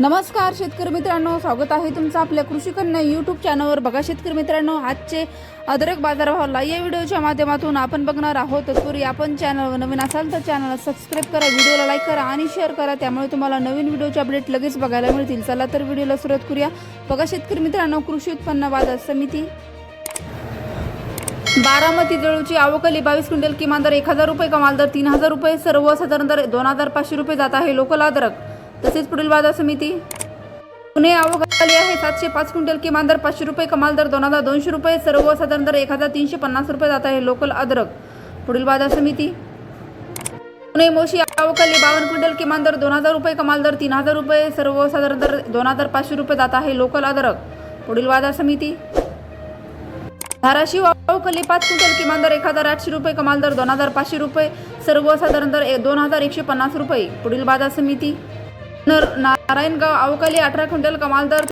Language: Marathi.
नमस्कार शेतकरी मित्रांनो. स्वागत आहे तुमचं आपल्या कृषी कन्या यूट्यूब चॅनलवर बघा शेतकरी मित्रांनो आजचे अदरक बाजारभावाला या व्हिडिओच्या माध्यमातून आपण बघणार आहोत. तत्पूर्वी आपण चॅनलवर नवीन असाल तर चॅनलला सबस्क्राईब करा व्हिडिओला लाईक करा आणि शेअर करा. त्यामुळे तुम्हाला नवीन व्हिडिओचे अपडेट लगेच बघायला मिळतील. चला तर व्हिडिओला सुरुवात करूया. बघा शेतकरी मित्रांनो कृषी उत्पन्न बाजार समिती. बारामती जळूची आवकली बावीस क्विंटल किमान दर एक हजार रुपये कमाल दर तीन हजार रुपये सर्वसाधारण दर दोन हजार पाचशे रुपये जात आहे. लोकल अद्रक. तसेच पुढील बाजार समिती. पुणे आवक आली आहे. सातशे पाच क्विंटल किमान दर पाचशे रुपये कमाल दर दोन हजार दोनशे रुपये सर्वसाधारण दर एक हजार तीनशे पन्नास रुपये जात आहे. लोकल अद्रक. पुढील बाजार समिती. पुणे मोशी आवकली बावन्न क्विंटल किमान दर दोन हजार रुपये कमाल दर तीन हजार रुपये सर्वसाधारण दर दोन हजार पाचशे रुपये जात आहे. लोकल अद्रक. पुढील बाजार समिती. धाराशिव अवकली पाच क्विंटल किमान दर एक हजार आठशे रुपये कमाल दर दोन हजार पाचशे रुपये सर्वसाधारण दर ए- दोन हजार एकशे पन्नास रुपये. पुढील बाजार समिती. नारायणगाव अवकाली अठरा क्विंटल कमाल दर